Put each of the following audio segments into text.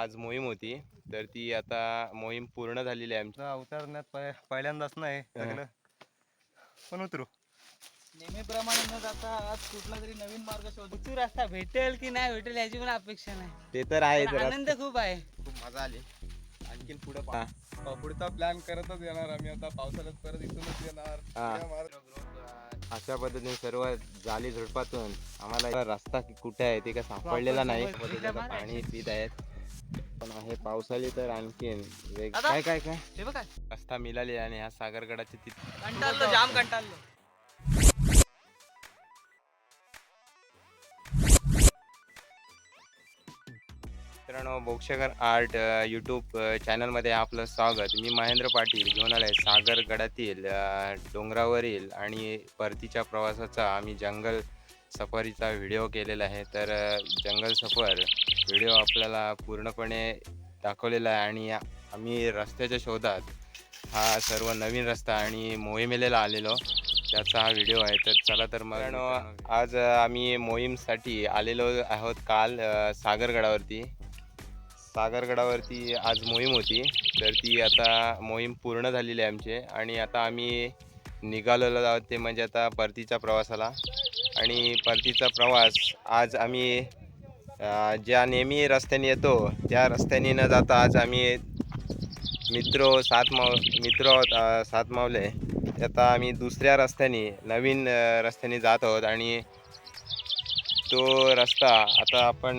आज मोहीम होती. तर ती आता मोहीम पूर्ण झालेली आहे आमची. अवतरण्यात पहि- पहिल्यांदाच नाही सगळं. पण उतरू. नेहमीप्रमाणे न जाता आज कुठला तरी नवीन मार्ग शोधू रस्ता भेटेल की नाही भेटेल याची पण अपेक्षा नाही. ते तर आहे पण जरा. आनंद खूप आहे. खूप मजा आली. आणखीन पुढे पुढचा प्लॅन करतच येणार आम्ही. आता पावसाळ्यात परत इथूनच येणार. हा. अशा पद्धतीने सर्व जाली झुडपातून. आम्हाला रस्ता कुठे आहे ते काय सापडलेला नाही. पाणी पित आहेत. पण आहे पावसाळी तर आणखीन. वेग दादा. काय काय काय? हे बघा. रस्ता मिळाली आणि ह्या सागरगडाची तिथे कंटाळलो जाम कंटाळलो. मित्रांनो बोक्षकर आर्ट यूट्यूब चॅनलमध्ये आपलं स्वागत. मी महेंद्र पाटील घेऊन आलाय सागरगडातील अ, डोंगरावरील आणि परतीच्या प्रवासाचा आम्ही जंगल सफारीचा व्हिडिओ केलेला आहे. तर अ, जंगल सफर व्हिडिओ आपल्याला पूर्णपणे दाखवलेला आहे आणि आम्ही रस्त्याच्या शोधात हा सर्व नवीन रस्ता आणि मोहिमेला आलेलो. त्याचा हा व्हिडिओ आहे. तर चला तर मग आज आम्ही मोहीमसाठी आलेलो आहोत काल सागरगडावरती. सागरगडावरती आज मोहीम होती. तर ती आता मोहीम पूर्ण झालेली आहे आमची आणि आता आम्ही निघालेलो आहोत ते म्हणजे आता परतीच्या प्रवासाला. आणि परतीचा प्रवास आज आम्ही ज्या नेहमी रस्त्याने येतो त्या रस्त्याने न जाता आज आम्ही मित्र सात माव मित्र आहोत, सात मावले. आता आम्ही दुसऱ्या रस्त्याने नवीन रस्त्याने जात आहोत आणि तो रस्ता आता आपण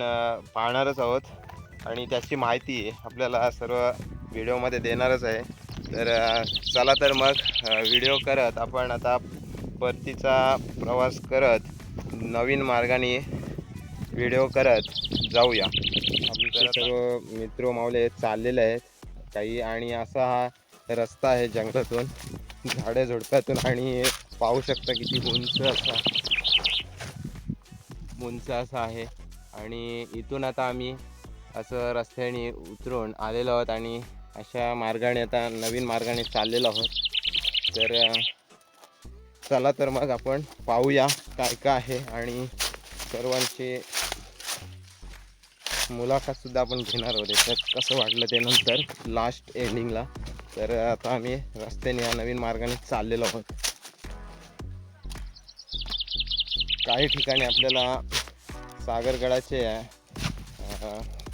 पाहणारच आहोत आणि त्याची माहिती आपल्याला सर्व व्हिडिओमध्ये देणारच आहे. तर चला तर मग व्हिडिओ करत आपण आता परतीचा प्रवास करत नवीन मार्गाने व्हिडिओ करत जाऊया. आमचे सर्व मित्र मावले चाललेले आहेत काही आणि असा हा रस्ता आहे जंगलातून. झाडे झुडपातून आणि पाहू शकता किती उंच असा उंच असा आहे. आणि इथून आता आम्ही असं रस्त्याने उतरून आलेलो आहोत आणि अशा मार्गाने आता नवीन मार्गाने चाललेलो आहोत. तर चला तर मग आपण पाहूया काय काय आहे आणि सर्वांची मुलाखत सुद्धा आपण घेणार आहोत. तर कसं वाटलं ते नंतर लास्ट एंडिंगला तर आता आम्ही रस्त्याने या नवीन मार्गाने चाललेलो आहोत. काही ठिकाणी आपल्याला सागरगडाचे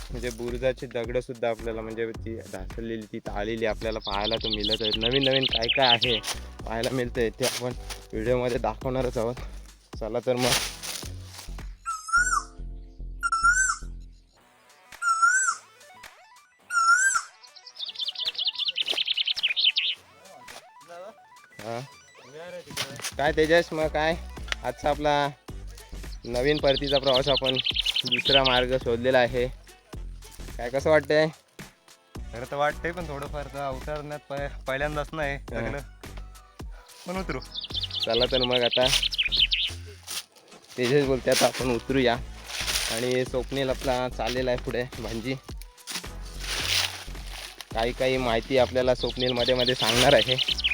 म्हणजे बुरुजाची दगडंसुद्धा आपल्याला म्हणजे ती ढासळलेली ती ताळलेली आपल्याला पाहायला तर मिळत आहे नवीन नवीन काय काय आहे पाहायला मिळतं आहे ते आपण व्हिडिओमध्ये दाखवणारच आहोत. चला तर मग काय तेजस? मग काय? आजचा आपला नवीन परतीचा प्रवास आपण दुसरा मार्ग शोधलेला आहे. काय कसं वाटतंय? खरं तर वाटतंय पण थोडंफार तर अवतरण्यात पहि- पहिल्यांदाच नाही सगळं. पण उतरू. चला तर मग आता तेजस बोलते आता आपण उतरूया. आणि स्वप्नील आपला चाललेला आहे पुढे भांजी. काही काही माहिती आपल्याला स्वप्नील मध्ये मध्ये सांगणार आहे.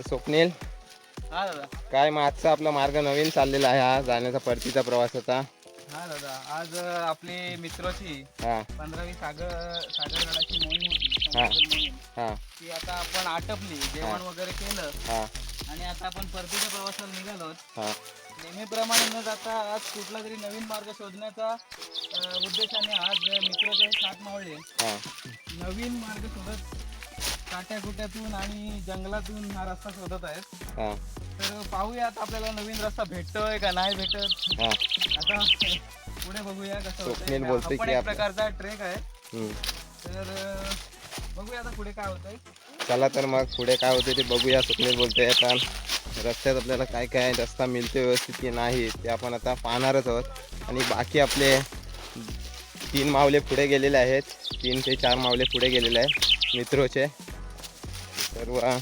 स्वप्नील. हा दादा. काय मग आजचा आपला मार्ग नवीन चाललेला आहे हा जाण्याचा परतीचा प्रवासाचा हा दादा. आज आपली मित्राची हा. पंधरावी सागर मोहीम होती. हा. संशोधन मोहीम. हा. ती आता आपण आटपली जेवण वगैरे केलं. हा. आणि आता आपण परतीच्या प्रवासाला निघालो हा. नेहमीप्रमाणे न जाता आज कुठला तरी नवीन मार्ग शोधण्याचा अं, उद्देशाने आज मित्राचे सात मावळे हा. नवीन मार्ग शोधत काट्याकुट्यातून आणि जंगलातून हा रस्ता शोधत आहेत. हा. तर पाहूयात आपल्याला नवीन रस्ता भेटतोय का नाही भेटत. हा. आता पुढे बघूया कसं स्वप्नील होतंय बोलतोय हा पण की एक प्रकारचा ट्रेक आहे. हम्म. तर अं, बघूया आता पुढे काय होतंय. चला तर मग पुढे काय होते ते बघूया. स्वप्नील बोलतोय आता रस्त्यात आपल्याला काय काय रस्ता मिळतो व्यवस्थित की नाही ते आपण आता पाहणारच आहोत. आणि बाकी आपले तीन मावले पुढे गेलेले आहेत. तीन ते चार मावले पुढे गेलेले आहेत. मित्रोचे. Pero ah,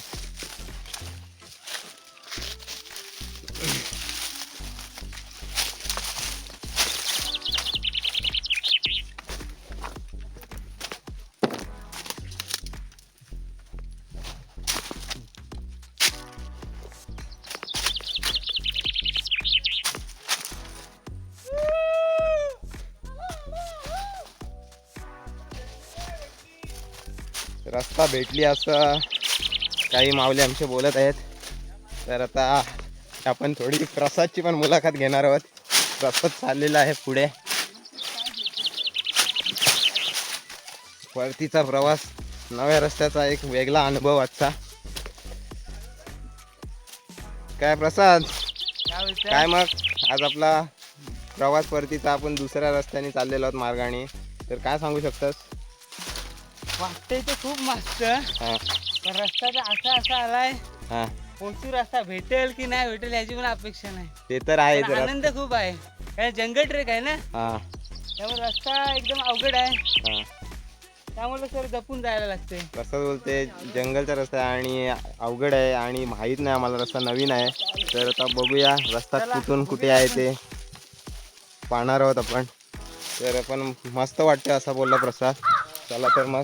रस्ता भेटली असं काही माऊली आमचे बोलत आहेत. तर आता आपण थोडी प्रसादची पण मुलाखत घेणार आहोत. प्रसाद चाललेला आहे पुढे. परतीचा प्रवास नव्या रस्त्याचा एक वेगळा अनुभव आजचा. काय प्रसाद? काय मग? आज आपला प्रवास परतीचा आपण दुसऱ्या रस्त्याने चाललेलो आहोत मार्गाने. तर काय सांगू शकतस? वाटतंय तर खूप मस्त. हां. पण रस्ता तर असा असा आलाय. हां. पोचू रस्ता भेटेल की नाही भेटेल याची पण अपेक्षा नाही. ते तर आहे पण आनंद खूप आहे. कारण जंगल ट्रेक आहे ना? हां. त्यामुळे रस्ता एकदम अवघड आहे. हां. त्यामुळे सर जपून जायला लागते कसं बोलते जंगलचा रस्ता आहे आणि अवघड आहे आणि माहीत नाही आम्हाला रस्ता नवीन आहे. तर आता बघूया रस्ता चला, कुठून कुठे आहे ते. पाहणार आहोत आपण. तर पण मस्त वाटतं असं बोलला प्रसाद. चला तर मग.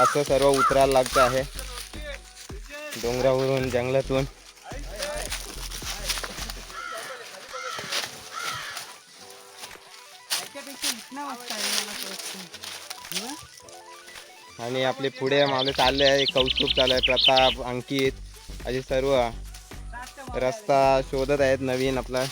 असं सर्व उतरायला लागतं आहे. डोंगरावरून जंगलातून. आणि आपले पुढे मावले चालले आहे. कौस्तुभ चालू आहे. प्रताप अंकित असे सर्व रस्ता शोधत आहेत नवीन आपला.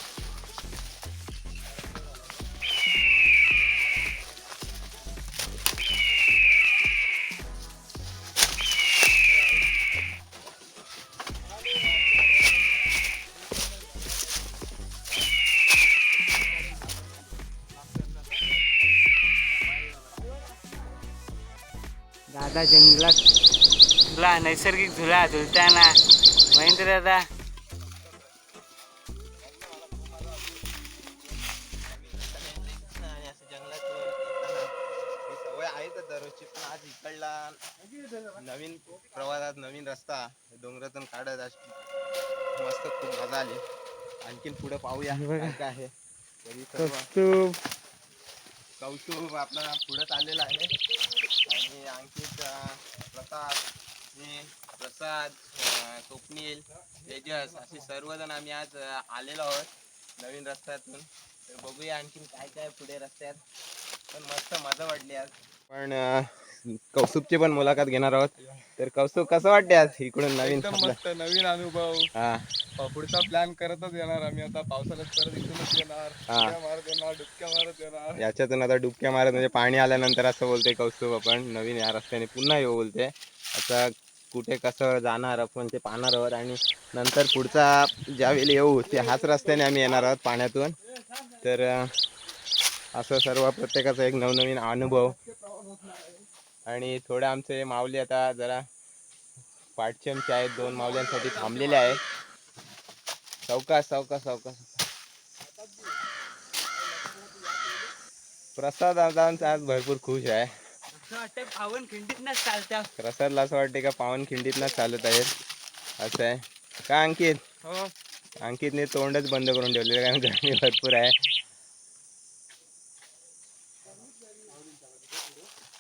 दादा जंगलात झुला नैसर्गिक झुला झुलताना. महेंद्र दादा. नवीन प्रवासात नवीन रस्ता डोंगरातून काढत मस्त खूप मजा आली. आणखीन पुढे पाहूया आहे. तरी सर्व कौतुक आपला पुढे चाललेला आहे. अंकित प्रताप मी प्रसाद स्वप्नील तेजस असे सर्वजण आम्ही आज आलेलो आहोत नवीन रस्त्यातून. तर बघूया आणखीन काय काय पुढे रस्त्यात. पण मस्त मजा वाटली आज. पण कौस्तुभची पण मुलाखत घेणार आहोत. तर कौस्तुभ कसं वाटते आज इकडून नवीन एकदम? मस्त नवीन अनुभव. हा. पुढचा प्लॅन करतच येणार आम्ही. आता पावसाळ्यात परत इथूनच येणार. हा. मारत येणार डुबक्या मारत येणार. याच्यातून आता डुबक्या मारत म्हणजे पाणी आल्यानंतर असं बोलते कौस्तुभ आपण. नवीन या रस्त्याने पुन्हा येऊ बोलते आता कुठे कसं जाणार आपण ते पाहणार आहोत. आणि नंतर पुढचा ज्यावेळी येऊ ते हाच रस्त्याने आम्ही येणार आहोत पाण्यातून. तर अं, असं सर्व प्रत्येकाचा एक नवनवीन अनुभव. आणि थोडे आमचे माऊली आता जरा पाठचमचे आहेत दोन माऊल्यांसाठी थांबलेले आहेत. सावकाश सावकाश सावकाश. प्रसाद दादांचा आज भरपूर खुश आहे. पावन खिंडीतनंच चालत्या. प्रसादला असं वाटते का पावन खिंडीतनंच चालत आहेत? असं आहे. का अंकित? हो. अंकितने तोंडच बंद करून ठेवलेलं कारण गरमी भरपूर आहे.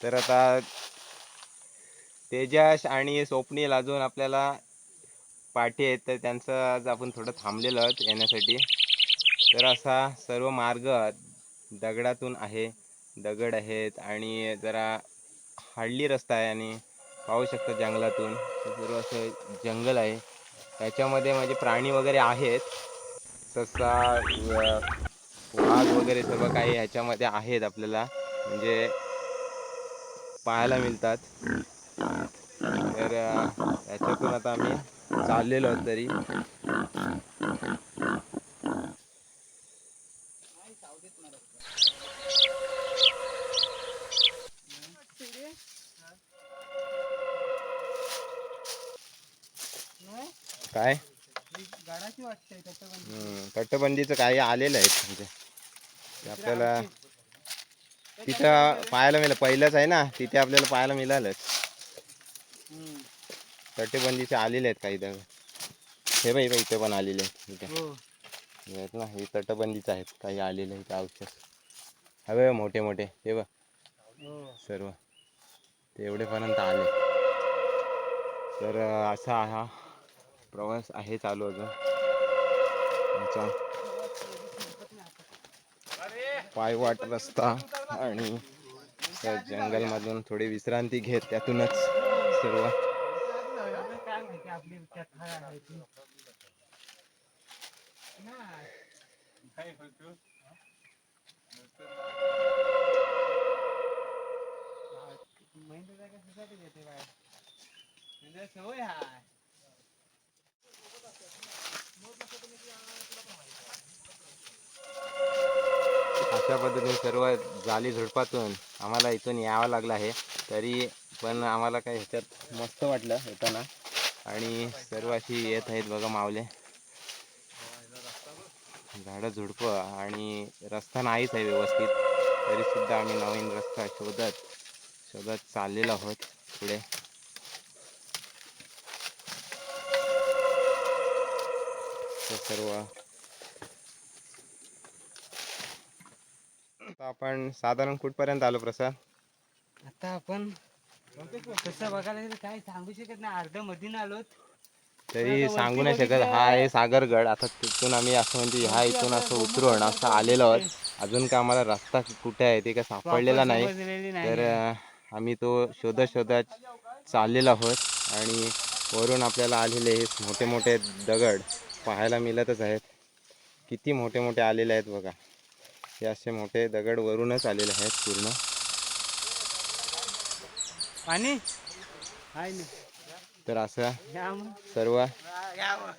तर आता तेजस आणि स्वप्नील अजून आपल्याला पाठी आहेत तर त्यांचं आज आपण थोडं थांबलेलं आहोत येण्यासाठी. तर असा सर्व मार्ग दगडातून आहे दगड आहेत आणि जरा हळली रस्ता आहे आणि पाहू शकता जंगलातून. सर्व असं जंगल आहे. त्याच्यामध्ये म्हणजे प्राणी वगैरे आहेत. ससा वाघ वगैरे सर्व काही ह्याच्यामध्ये आहेत आपल्याला. म्हणजे पाहायला मिळतात. तर याच्यातून आता आम्ही चाललेलो आहोत तरी. काय? गाडाची काही आलेलं आहे म्हणजे. ते आपल्याला तिथं पाहायला मिळालं. पहिलंच आहे ना तिथे आपल्याला पाहायला मिळालं तटबंदीचे आलेले आहेत काही दगड हे बाई बाई इथे पण आलेले आहेत. इथे. हो. हे आहेत ना हे तटबंदीचे आहेत. काही आलेले आहेत औषध. हवे मोठे मोठे. हे बघ. हो. सर्व. ते एवढेपर्यंत आले. तर असा हा प्रवास आहे चालू अजून. आमचा पायवाट रस्ता आणि त्या जंगलमधून थोडी विश्रांती घेत त्यातूनच सर्व. माहिती आपली कथा आहे ती. महिंद्र काय कशासाठी घेते बाहेर? म्हणजे सवय हाय अशा पद्धतीने सर्व जाली झुडपातून आम्हाला इथून यावं लागलं आहे तरी पण आम्हाला काय ह्याच्यात मस्त वाटलं येताना आणि सर्व अशी येत आहेत बघा मावले झाडं झुडपं आणि रस्ता नाहीच आहे व्यवस्थित. तरी सुद्धा आम्ही नवीन रस्ता शोधत शोधत चाललेलो आहोत पुढे. सर्व. आपण साधारण कुठपर्यंत आलो प्रसाद? आता आपण तसं बघायला गेलं काय सांगू शकत नाही. अर्ध मधीन आलोत. तरी सांगू नाही शकत. हा आहे. सागरगड. आता तिथून आम्ही असं म्हणजे ह्या इथून असं उतरून असं आलेलो आहोत. अजून का आम्हाला रस्ता कुठे आहे ते काय सापडलेला नाही. तर आम्ही तो शोधत शोधत चाललेलो आहोत. आणि वरून आपल्याला आलेले हे मोठे मोठे दगड पाहायला मिळतच आहेत. किती मोठे मोठे आलेले आहेत बघा. हे असे मोठे दगड वरूनच आलेले आहेत पूर्ण. हाय ना. तर असं या मग. सर्व. या मग.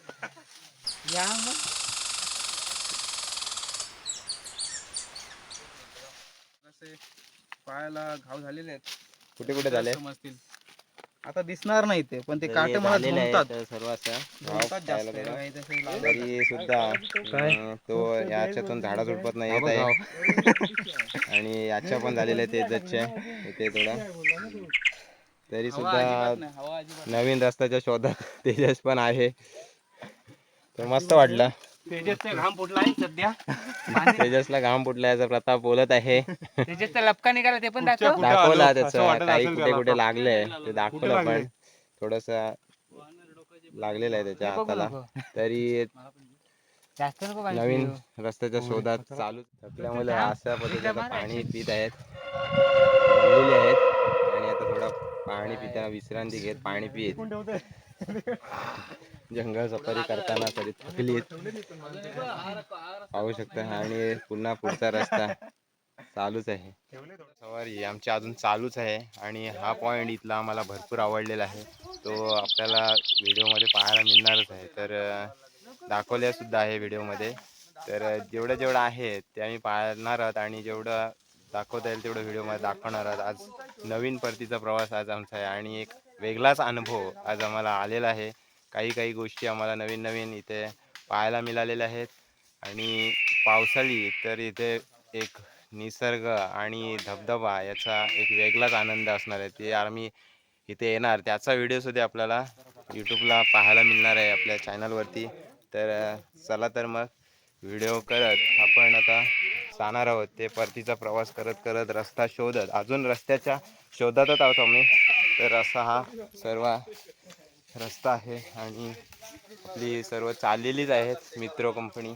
या मग असे पायाला घाव झालेले आहेत कुठे कुठे झाले? समजतील आता दिसणार नाही ते पण ते काटे मला झालेले आहेत झोंबतात. तर सर्व असं. भाव झोंबतात पाहायला जास्त गेलो. काही तसे लावतात. तरी सुद्धा अं, तो याच्यातून झाडा झुडपत नाही येत आहे. आणि याच्या पण झालेले ते जच्चे इथे थोडं. तरी सुद्धा नवीन रस्त्याच्या शोधात तेजस पण आहे. तर मस्त वाटलं. तेजसचा घाम फुटला आहे सध्या. तेजसला घाम फुटला याचा प्रताप बोलत आहे. तेजसचा लपका निघाला ते पण दाखव. दाखवला त्याचं. काही कुठे कुठे लागलंय ते दाखवलं पण. थोडस लागलेलं आहे त्याच्या हाताला. तरी नवीन. रस्त्याच्या शोधात चालू थकल्यामुळे थांब. अशा पद्धतीचं पाणी पित आहेत. आहेत. पाणी पिताना विश्रांती घेत पाणी पित. जंगल सफारी करताना तरी थकलीत. पाहू शकता आणि पुन्हा पुढचा रस्ता चालूच आहे. सवारी आमची अजून चालूच आहे आणि हा पॉईंट इथला आम्हाला भरपूर आवडलेला आहे. तो आपल्याला व्हिडिओमध्ये पाहायला मिळणारच आहे. तर दाखवल्यासुद्धा दाखवल्या सुद्धा आहे व्हिडिओमध्ये. तर जेवढं जेवढं आहे ते आम्ही पाहणार आहोत आणि जेवढं दाखवता येईल तेवढं व्हिडिओमध्ये दाखवणार आहोत. आज नवीन परतीचा प्रवास आज आमचा आहे आणि एक वेगळाच अनुभव आज आम्हाला आलेला आहे. काही काही गोष्टी आम्हाला नवीन नवीन इथे पाहायला मिळालेल्या आहेत. आणि पावसाळी तर इथे एक निसर्ग आणि धबधबा याचा एक वेगळाच आनंद असणार आहे. ते आम्ही इथे येणार. त्याचा व्हिडिओसुद्धा आपल्याला यूट्यूबला पाहायला मिळणार आहे आपल्या चॅनलवरती तर चला तर मग व्हिडिओ करत. आपण आता जाणार आहोत ते परतीचा प्रवास करत करत रस्ता शोधत. अजून रस्त्याच्या शोधातच आहोत आम्ही. तर असा हा सर्व रस्ता आहे आणि आपली सर्व चाललेलीच आहेत मित्र कंपनी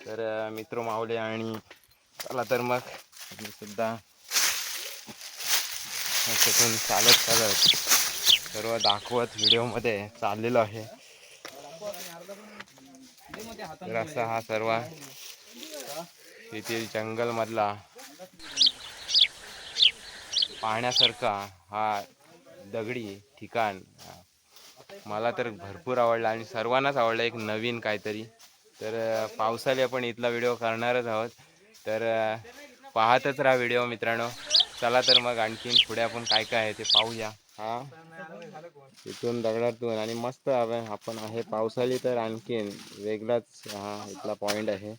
तर मित्र मावले आणि चला तर मग आम्ही सुद्धा तिथून चालत चालत सर्व दाखवत व्हिडिओमध्ये चाललेलो आहे. तर असा हा सर्व येथील जंगलमधला पाहण्यासारखा हा दगडी ठिकाण. मला तर भरपूर आवडला आणि सर्वांनाच आवडला एक नवीन काहीतरी. तर पावसाळी आपण इथला व्हिडिओ करणारच आहोत. तर पाहतच राहा व्हिडिओ मित्रांनो. चला तर मग आणखीन पुढे आपण काय काय आहे ते पाहूया. हा? इथून दगडातून आणि मस्त आपण आहे पावसाळी तर आणखीन वेगळाच हा इथला पॉइंट आहे.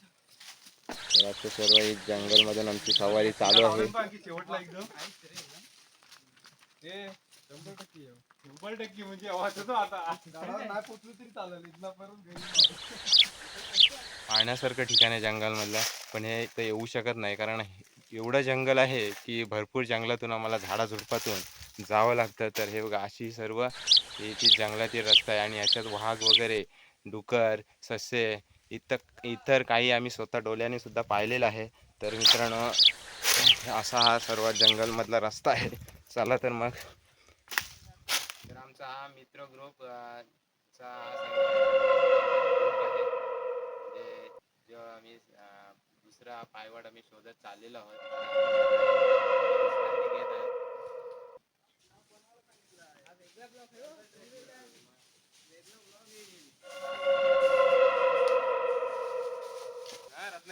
तर असं सर्व ही जंगलमधून आमची सवारी चालू आहे. शेवटला एकदम. हे शंभर टक्के. आहे. शंभर टक्के म्हणजे आवाज येतो आता. नाही पोचलो तरी चालेल इथला परत घरी पाहण्यासारखं ठिकाण आहे जंगलमधलं पण हे इथं येऊ शकत नाही कारण एवढं जंगल आहे की भरपूर जंगलातून आम्हाला झाडाझुडपातून जावं लागतं. तर हे बघा अशी सर्व ही ती जंगलातील रस्ता आहे आणि याच्यात वाघ वगैरे डुकर ससे इतर इतर काही आम्ही स्वतः डोल्याने सुद्धा पाहिलेलं आहे. तर मित्रांनो असा हा सर्वात जंगलमधला रस्ता आहे. चला तर मग. तर आमचा हा मित्र ग्रुप चा जो आम्ही दुसरा पायवाट आम्ही शोधत चाललेलो आहोत.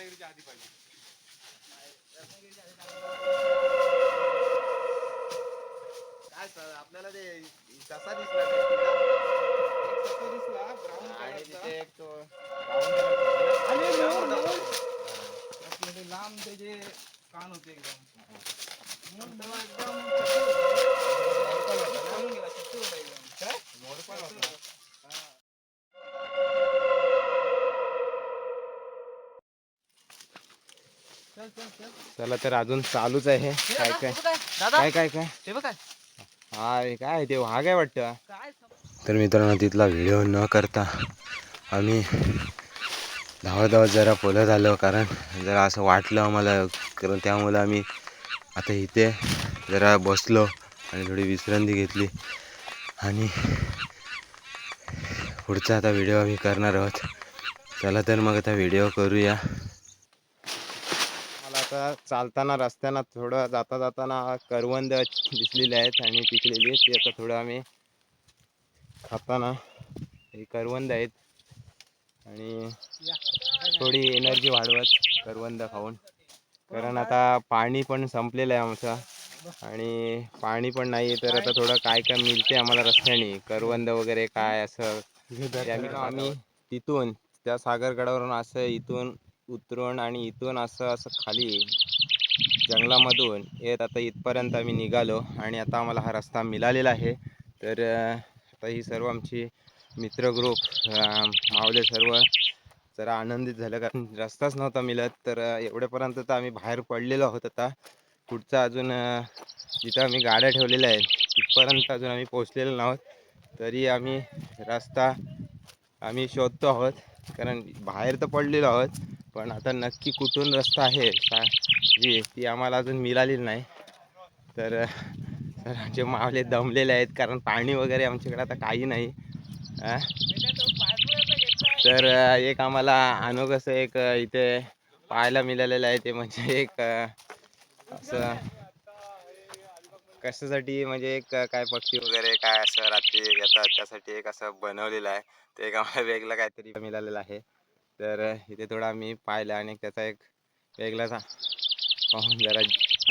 रत्नागिरीच्या आधी पाहिजे. काय सर आपल्याला ते कसा दिसला ब्राऊन आणि. तिथे एक तो लांब त्याचे कान होते एकदम. एकदम चल तर अजून चालूच आहे. काय काय? दादा? काय काय काय? ते बघ. काय हा हे काय ते वाघ आहे वाटतं? काय तर मित्रांनो तिथला व्हिडिओ न करता आम्ही धावत धावत जरा बोलत आलो कारण जरा असं वाटलं आम्हाला कारण त्यामुळं आम्ही आता इथे जरा बसलो आणि थोडी विश्रांती घेतली. आणि पुढचा आता व्हिडिओ आम्ही करणार आहोत. चला तर मग आता व्हिडिओ करूया. आता चालताना रस्त्यानं थोडं जाता जाताना करवंद दिसलेले आहेत आणि पिकलेली आहेत. ती आता थोडं आम्ही खाताना हे करवंद आहेत आणि थोडी एनर्जी वाढवत करवंद खाऊन. कारण आता पाणी पण संपलेलं आहे आमचं आणि पाणी पण नाही तर आता थोडं काय काय मिळते आम्हाला रस्त्याने. करवंद वगैरे काय असं आम्ही तिथून त्या सागरगडावरून असं इथून उतरून आणि इथून असं असं खाली जंगलामधून येत आता इथपर्यंत आम्ही निघालो आणि आता आम्हाला हा रस्ता मिळालेला आहे. तर आता ही सर्व आमची मित्रग्रुप मावले सर्व जरा आनंदित झालं कारण रस्ताच नव्हता मिळत. तर एवढ्यापर्यंत तर आम्ही बाहेर पडलेलो आहोत आता. पुढचा अजून जिथं आम्ही गाड्या ठेवलेल्या आहेत तिथपर्यंत अजून आम्ही पोचलेलो नाहोत. तरी आम्ही रस्ता आम्ही शोधतो आहोत. कारण बाहेर तर पडलेलो आहोत. पण आता नक्की कुठून रस्ता आहे सा जी ती आम्हाला अजून मिळाली नाही. तर अं, आमचे मावले दमलेले आहेत कारण पाणी वगैरे आमच्याकडे आता काही नाही. तर एक आम्हाला अनोखंसं एक इथे पाहायला मिळालेलं आहे ते म्हणजे एक असं कशासाठी म्हणजे एक काय पक्षी वगैरे काय असं रात्री येतात त्यासाठी एक असं बनवलेलं आहे. ते एक आम्हाला वेगळं काहीतरी मिळालेलं आहे. तर इथे थोडा आम्ही पाहिलं आणि त्याचा एक वेगळाच पाहून जरा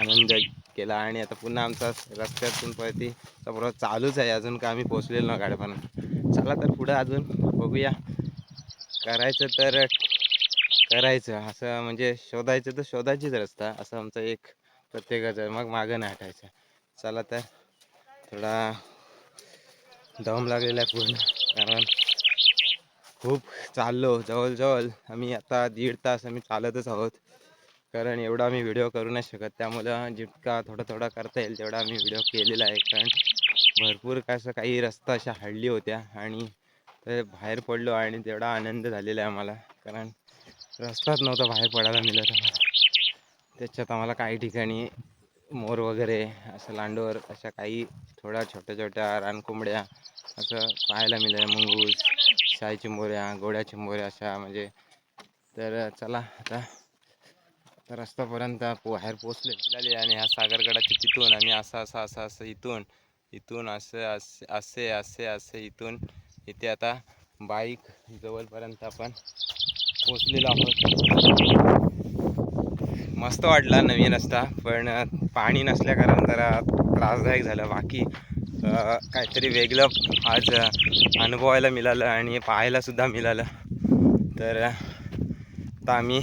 आनंद केला. आणि आता पुन्हा आमचा रस्त्यातून परती प्रवास चालूच आहे. अजून का आम्ही पोचलेलो ना गाड्यापर्यंत चला तर पुढं अजून बघूया. करायचं तर करायचं. असं म्हणजे शोधायचं तर शोधायचीच रस्ता. असं आमचं एक प्रत्येकाचं मग मागं नाही हटायचं. चला तर थोडा दम लागलेला आहे पूर्ण. कारण खूप चाललो जवळजवळ. आम्ही आता दीड तास आम्ही चालतच आहोत. कारण एवढा आम्ही व्हिडिओ करू नाही शकत. त्यामुळं जितका थोडा थोडा करता येईल तेवढा आम्ही व्हिडिओ केलेला आहे. कारण भरपूर कसं काही रस्ता अशा हडली होत्या आणि ते बाहेर पडलो आणि तेवढा आनंद झालेला आहे आम्हाला. कारण रस्ताच नव्हता बाहेर पडायला मिळत आम्हाला. त्याच्यात आम्हाला काही ठिकाणी मोर वगैरे असं लांडोर अशा काही थोड्या छोट्या छोट्या रानकोंबड्या असं पाहायला मिळालं. मुंगूस शाई चिंबोऱ्या गोड्या चिंबोऱ्या अशा म्हणजे तर चला आता रस्तापर्यंत रस्त्यापर्यंत पो बाहेर पोचले मिळाले आणि ह्या सागरगडाच्या तिथून आम्ही असं असं असं असं इथून इथून असं असे असे असे इथून इथे आता बाईक जवळपर्यंत आपण पोचलेलो आहोत. मस्त वाटला नवीन रस्ता पण पाणी नसल्याकारण जरा त्रासदायक झालं. बाकी काहीतरी वेगळं आज अनुभवायला मिळालं आणि पाहायलासुद्धा मिळालं. तर आता आम्ही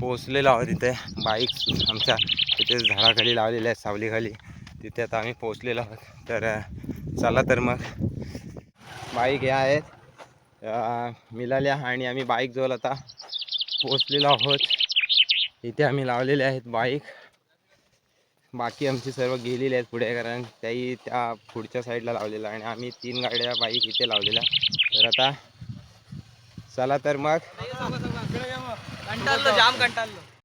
पोचलेलो आहोत तिथे बाईक आमच्या तिथे झाडाखाली लावलेल्या आहेत सावलीखाली. तिथे आता आम्ही पोचलेलो आहोत. तर चला तर मग. बाईक ह्या आहेत. मिळाल्या आणि आम्ही बाईक जवळ आता पोचलेलो आहोत. इथे आम्ही लावलेले आहेत बाईक. बाकी आमची सर्व गेलेली आहेत पुढे कारण त्याही त्या पुढच्या साईडला लावलेलं आणि आम्ही तीन गाड्या बाईक इथे लावलेल्या. तर आता चला तर मग. हो, हो, हो, जाम कंटाळलो.